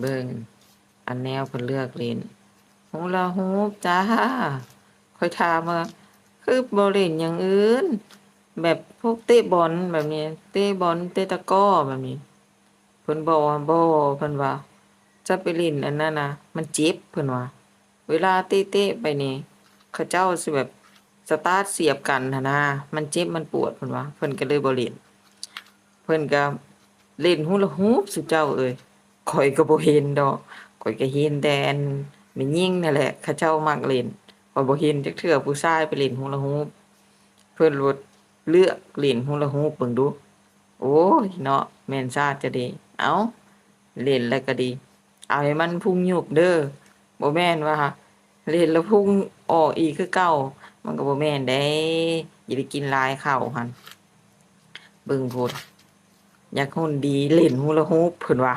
เบิ่งอันแนวเพิ่นเลือกเล่นฮูลาฮูปจ้าค่อยถามว่าคือบ่เล่นอย่างอื่น แบบพวกเตะบอลแบบนี้ เตะบอลเตะตะก้อแบบนี้เพิ่นบอกว่าบ่เพิ่นว่าจะไปเล่นอันนั้นนะมันเจ็บเพิ่นว่าเวลาเตะๆไปนี่เขาเจ้าสิแบบสตาร์ทเสียบกันหันนะมันเจ็บมันปวดเพิ่นว่าเพิ่นก็เลยบ่เล่นเพิ่นก็เล่นฮูลาฮูปสุเจ้าเอ้ย ข่อยก็บ่เห็นดอกข่อยก็เห็นแต่อันแม่หญิงนั่นแหละ เขาเจ้ามักเล่นข่อยบ่เห็นจักเทื่อผู้ชายไปเล่นฮูลาฮูปเพิ่นลดเลือกเล่นฮูลาฮูปเบิ่งดู โอ้ยเนาะแม่นซาจะดี เอ้าเล่นแล้วก็ดี เอาให้มันพุ่งยุบเด้อบ่แม่นว่าเล่นแล้วพุ่งออกอีกคือเก่ามันก็บ่แม่นเด้อย่าไปกินลายข้าวหั่นเบิ่งโพดอยากหุ่นดีเล่นฮูลาฮูปเพิ่นว่า